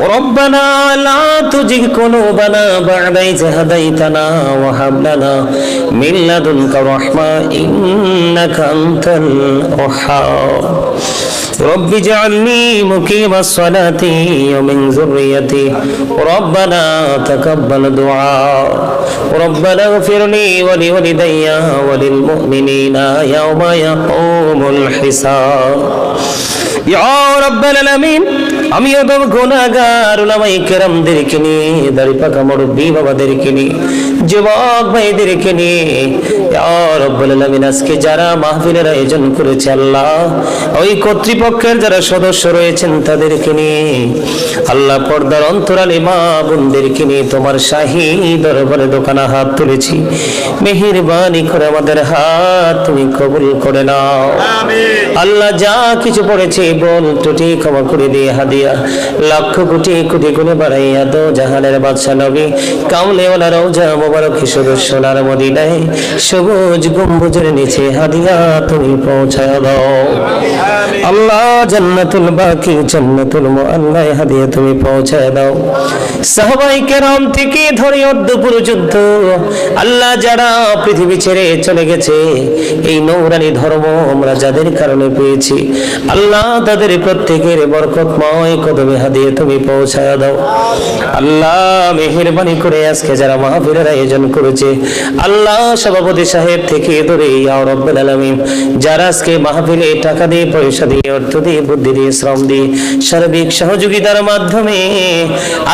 ربنا لا تزغ قلوبنا بعد إذ هديتنا وهب لنا من لدنك رحمة إنك أنت الوهاب رب اجعلني مقيم الصلاة ومن ذريتي ربنا تقبل دعاء ربنا اغفر لي ولوالدي وللمؤمنين يوم يقوم الحساب ইয়া রাব্বাল আলামিন, আমি ওদের গুনাহগার উলামাই কেরামদেরকে নিয়ে, দাড়ি পাকা মুরব্বী বাবাদেরকে নিয়ে, যুবক ভাইদেরকে নিয়ে আজকে যারা মাহফিলের আয়োজন করেছে আল্লাহ ওই কর্তৃপক্ষের যারা সদস্য রয়েছেন তাদেরকে নিয়ে আল্লাহ পর্দার অন্তরালে মা বোনদেরকে নিয়ে তোমার শাহী দরবারে দোকানা হাত তুলেছি। মেহেরবানি করে আমাদের হাত তুমি কবুল করে নাও। আল্লাহ যা কিছু পড়েছে বল টুটি ক্ষমা করে দিয়ে হাদিয়া। লক্ষ কোটি কোটি গুণে বাড়াইয়া দো জাহানের বাদশা নবী। কামলেওয়ালা রওজা মোবারক হিসেবে সোনার মদিনায়। সবুজ গম্বুজের নিচে হাদিয়া তুমি পৌঁছায় দাও। আল্লাহ জান্নাতুল বাকি, জান্নাতুল মুআল্লায় হাদিয়া তুমি পৌঁছায় দাও। সাহাবাই কেরাম থেকে ধরে অর্ধ পর্যন্ত আল্লাহ যারা পৃথিবী ছেড়ে চলে গেছে, এই নৌরানি ধর্ম আমরা যাদের কারণে পেয়েছি, আল্লাহ তাদের প্রত্যেকের বরকতময় কদমে হাদিয়ে তুমি পৌঁছায় দাও। আল্লাহ মেহেরবানি করে আজকে যারা মাহফিলের আয়োজন করেছে, আল্লাহ সভাপতি সাহেব থেকে ধরে, ইয়া যারা আজকে মাহফিলে টাকা দিয়ে পয়সা দিয়ে, অর্থ দিয়ে, বুদ্ধি দিয়ে, শ্রম দিয়ে, সার্বিক সহযোগিতার মাধ্যমে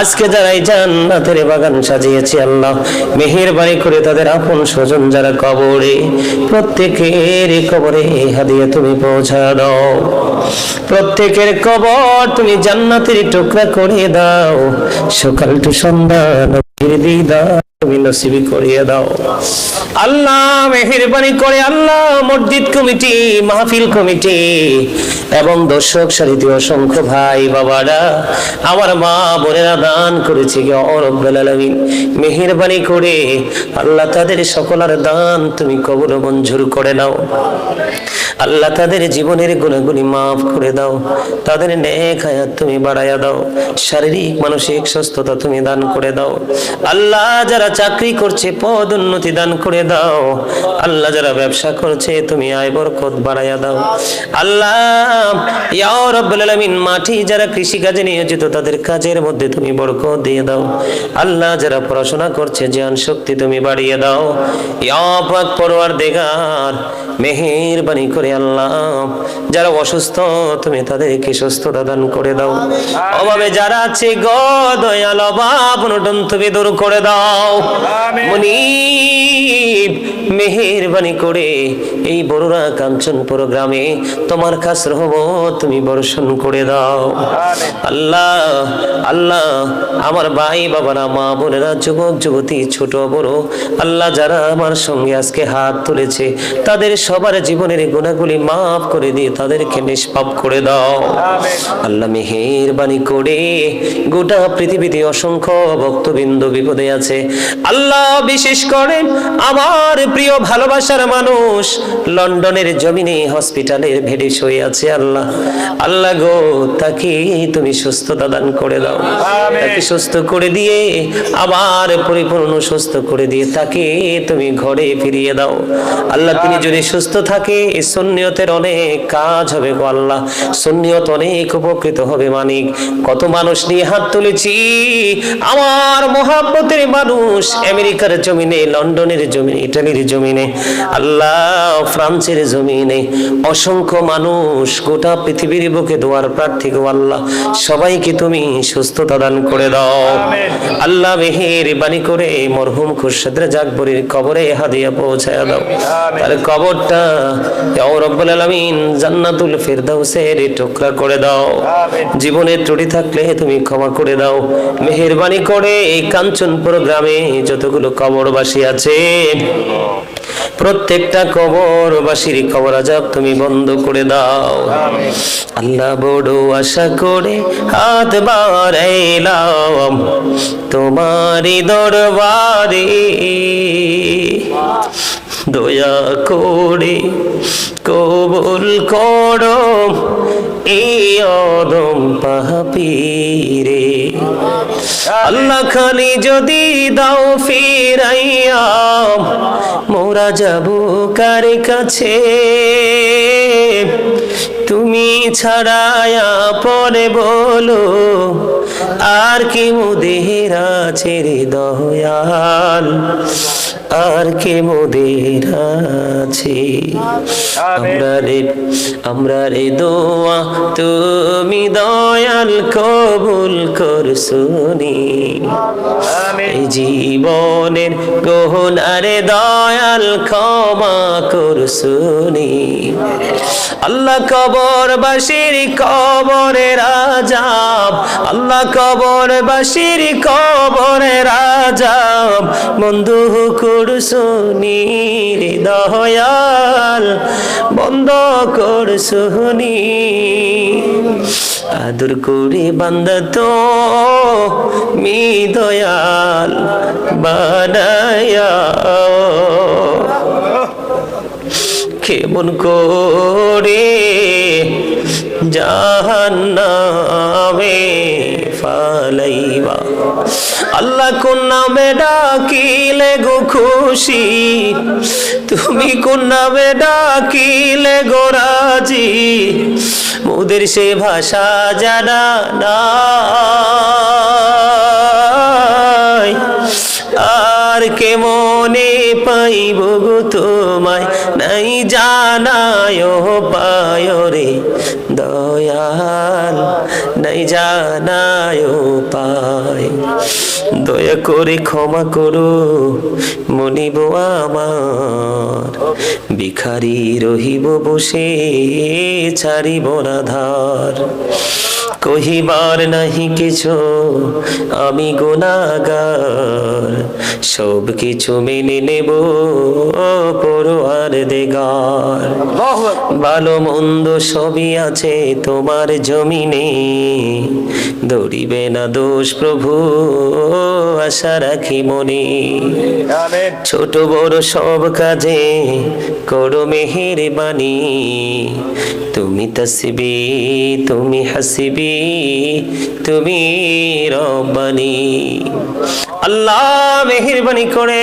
আজকে যারা এই জান্নাতের বাগান সাজিয়েছে আল্লাহ, মেহেরবানি করে তাদের আপন স্বজন যারা কবরে, প্রত্যেকের কবরে হাদিয়া তুমি পৌঁছা দাও। প্রত্যেকের কবর তুমি জান্নাতের টুকরা করে দাও। সকাল টু সন্ধ্যা দিদার আল্লাহ মেহেরবানি করে আল্লাহ মসজিদ কমিটি মাহফিল কমিটি। এবং দর্শক সারিতে অসংখ্য ভাই বাবারা, আমার মা বোনেরা দান করেছে কি অরব্বাল আলামিন। মেহেরবানি করে আল্লাহ তাদের সকলের দান তুমি কবর মঞ্জুর করে নাও। আল্লাহ তাদের জীবনের গুণাগুলি মাফ করে দাও। তাদের তুমি বাড়াইয়া দাও। শারীরিক, মানসিক সুস্থতা তুমি দান করে দাও। আল্লাহ যারা চাকরি করছে, পদ উন্নতি দান করে দাও। আল্লাহ যারা ব্যবসা করছে, তুমি আয় বরকত বাড়াইয়া দাও। আল্লাহ মাটি যারা কৃষি কাজে নিয়োজিত তাদের কাজের মধ্যে তুমি বরকত দিয়ে দাও। আল্লাহ যারা পড়াশোনা করছে জ্ঞান শক্তি তুমি বাড়িয়ে দাও। ইয়া পাক পরওয়ারদিগার মেহেরবানি করে আল্লাহ যারা অসুস্থ তুমি তাদেরকে সুস্থতা দান করে দাও। অভাবে যারা আছে গো দয়াল অভাব অনটন তুমি দূর করে দাও। মনিব মেহেরবানি করে এই বড়রা কাঞ্চনপুর গ্রামে তোমার কাছ রহব তুমি বর্ষণ করে দাও। আল্লাহ আল্লাহ আমার ভাই বাবারা মা বোনেরা যুবক যুবতী ছোট বড় আল্লাহ যারা আমার সঙ্গে আজকে হাত তুলেছে তাদের সবার জীবনের গুণাগুলি মাফ করে দিয়ে তাদেরকে নিষ্পাপ করে দাও। আল্লাহ মেহেরবানি করে গোটা পৃথিবীতে অসংখ্য ভক্তবিন্দু বিপদে আছে। আল্লাহ বিশেষ করে আমার প্রিয় ভালোবাসার মানুষ লন্ডনের জমিনে হসপিটালের ভেড়ে শুয়ে আছে। আল্লাহ। আল্লাহ গো তাকে তুমি সুস্থতা দান করে দাও। তাকে সুস্থ করে দিয়ে আবার পরিপূর্ণ সুস্থ করে দিয়ে তাকে তুমি ঘরে ফিরিয়ে দাও। আল্লাহ তিনি যদি সুস্থ থাকে এই সুন্নিয়তের অনেক কাজ হবে গো আল্লাহ। সুন্নিয়ত অনেক উপকৃত হবে মানিক। কত মানুষ নিয়ে হাত তুলেছি। আমার মহাব্বতের মানুষ আমেরিকার জমিনে লন্ডনের জমিনে ইটালির জমিনে আল্লাহ ফ্রান্সের জমিনে অসংখ্য মানুষ গোটা পৃথিবীর বুকে দোয়ার প্রার্থী গো আল্লাহ। সবাইকে তুমি সুস্থতা দান করে দাও। আল্লাহ মেহের বাণী করে মরহুম খুরশেদের জাকবরির কবরে হাদিয়া পৌঁছায় দাও। তার কবরটা রব্বুল আলামিন জান্নাতুল ফিরদাউসের টুকরা করে দাও। জীবনের ত্রুটি থাকলে তুমি ক্ষমা করে দাও। মেহেরবানি করে এই কাঞ্চনপুর গ্রামে যতগুলো কবরবাসী আছে। প্রত্যেকটা কবর কবরবাসীর কবর আজাব তুমি বন্ধ করে দাও। আল্লাহ বড় আশা করে হাত বাড়াইলাম তোমারই দরবারে। দয়া করে কবুল করো এই অদম পাপিরে। আল্লাহ খালি যদি দাও ফিরাইয়া মোরা যাব কার কাছে তুমি ছাড়ায়া পরে বলো আর কি মুদের আছে দয়াল? আর কে মোদের আছে? আমরা রে আমরা রে দোয়া তুমি দয়াল কবুল কর শুনি। এই জীবনের গহনারে দয়াল ক্ষমা কর শুনি। আল্লাহ কবর বাসির কবরে রাজাব আল্লাহ কবর বাসির কবরে রাজাব বন্ধু কর শুনি রে দয়াল বন্ধ কর শুনি আদর করে বান্দা তো মি দয়াল বানায়া। কেমন করে জাহান্নামে ফালাইবা? আল্লাহ কোন নামে ডাকিলে গো খুশি? তুমি কোন নামে ডাকিলে গো রাজি? মোদের সে ভাষা জানা নাই। আর কে মনে পাইব গো তোমায়? নাই জানায় পায় রে দয়াল। নাই জানায় পায়। দয়া করে ক্ষমা করো, মনিব আমার। ভিখারি রহিব বসে, ছাড়িব না ধার। কহিবার নাহি কিছু আমি গুনাগার সব কিছু মেনে নেব পড়ুয়ার দেগার। ভালো মন্দ সবই আছে তোমার জমিনে। দৌড়িবে না দোষ প্রভু আশা রাখি মনে। ছোট বড় সব কাজে করো মেহের বাণী তুমি তসবি তুমি হাসিবি তুমি রব্বানি। আল্লাহ মেহেরবানি করে।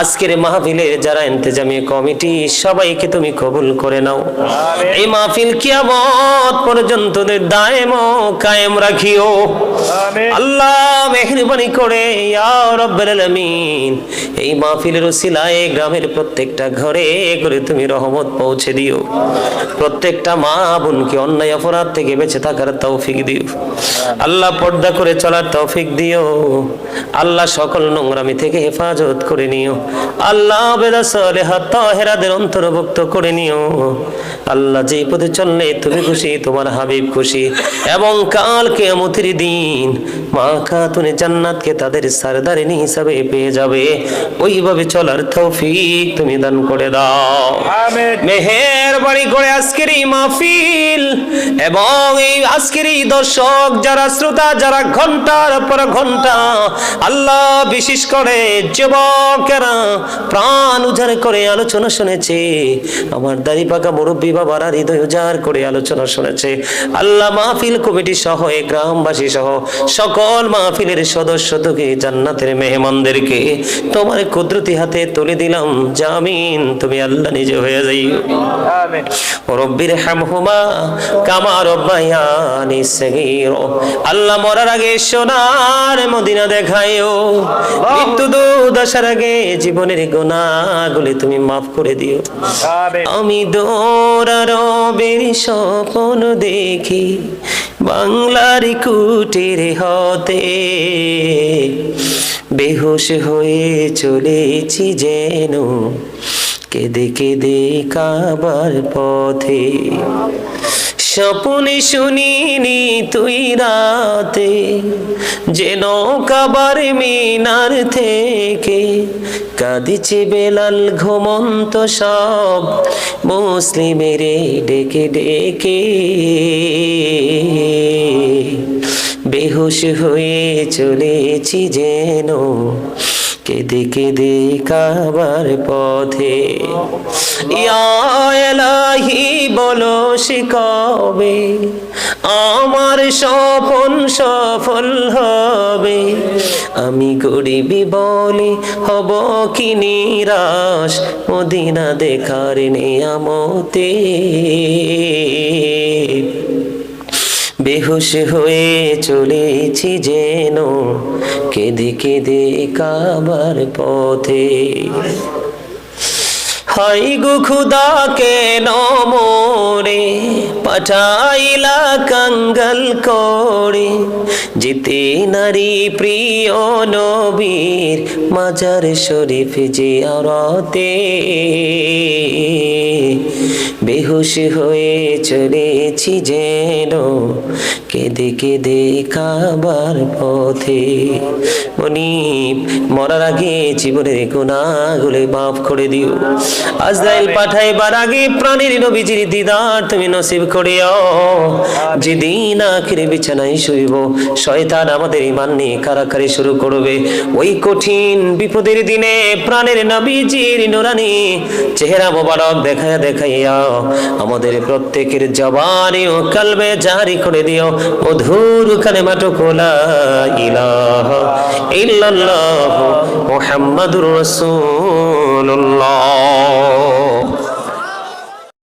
আজকের মাহফিলের যারা ইন্তেজামি কমিটি সবাইকে তুমি কবুল করে নাও। এই মাহফিল কিয়ামত পর্যন্ত দায়েম কায়েম রাখিও। আল্লাহ মেহেরবানি করে ইয়া রব্বুল আলামিন। এই মাহফিলের উসিলায় গ্রামের প্রত্যেকটা ঘরে করে তুমি রহমত পৌঁছে দিও। প্রত্যেকটা মা বোনকে অন্যায় অপরাধ থেকে বেঁচে থাকার তৌফিক দিও। আল্লাহ পর্দা করে চলার তৌফিক দিও। আল্লাহ সকল নোংরামি থেকে হেফাজত করে নিও। আল্লাহ তাহেরাদের অন্তর্ভুক্ত করে নিও। আল্লাহ যে পথে চললে তুমি খুশি তোমার হাবিব খুশি। এবং কাল কেয়ামতের দিন মা খাতুনে জান্নাতকে তাদের সারদারিনী হিসাবে পেয়ে যাবে। ওইভাবে চলার তৌফিক তুমি দান করে দাও। মেহের বাড়ি করে আজকের এই মাহফিল এবং এই আজকের এই দর্শক যারা শ্রোতা যারা ঘণ্টার পর ঘণ্টা আল্লাহ বিশেষ করে যুবকেরা প্রাণ উজাড় করে আলোচনা শুনেছে। আমার দাড়ি পাকা মুরব্বী বাবারা হৃদয় উজাড় করে আলোচনা শুনেছে। আল্লাহ মাহফিল কমিটি সহ গ্রামবাসী সহ সকল মাহফিলের সদস্য থেকে জান্নাতের মেহমানদেরকে তোমার কুদরতি হাতে তুলে দিলাম। জামিন তুমি আল্লাহ নিজে হয়ে যাই রব্বির হামহুমা কামা রব্বায়ানি সগীর। আল্লাহ মরার আগে সোনার মদিনা দেখায়ও মৃত্যু দশার আগে জীবনের গুনাহগুলি তুমি মাফ করে দিও। আমি দৌড়ার বের স্বপ্ন দেখি বাংলার কুটির হতে। বেহুশ হয়ে চলেছি যেন কেঁদে কেঁদে কাবার পথে। স্বপনে শুনিনি তুই রাতে যেন কাবার মিনার থেকে কাঁদিছে বেলাল ঘুমন্ত সব মুসলিমেরে ডেকে ডেকে। বেহুশ হয়ে চলেছি যেন কেঁদে কেঁদে কাবার পথে? ইয়া এলাহি বলো কবে? আমার স্বপন সফল হবে। আমি গরিবি বলে হব কি নিরাশ? মদিনা দেখার নিয়ামতে। বেহুশ হয়ে চলেছি যেন কেঁদে কেঁদে কাবার পথে। হাই গো খুদা কেন মোরে পাঠাইলা কঙ্গল করে। যেতে নারী প্রিয় নবীর মাজার শরীফ যে আরতে বেহুশ হয়ে চলেছি যেন কেঁদে কেঁদে খাবার পথে। মনিব, মরার আগে জীবনের গুণাগুলো মাফ করে দিও। আজরাইল পাঠাইবার আগে প্রাণীর নবীজির দিদার তুমি নসিব করিও। যেদিন আখিরে বিছানায় শুইব, শয়তান আমাদের ইমান নিয়ে কারাকারি শুরু করবে। ওই কঠিন বিপদের দিনে প্রাণের নবীজির নুরানি চেহারা মোবারক দেখাইয়া দেখাইয়া আমাদের প্রত্যেকের জবানি ও কালবে জারি করে দিও। মধুর কালেমাটো কোলা ইলাহ ইল্লাল্লাহ মুহাম্মাদুর রাসূলুল্লাহ।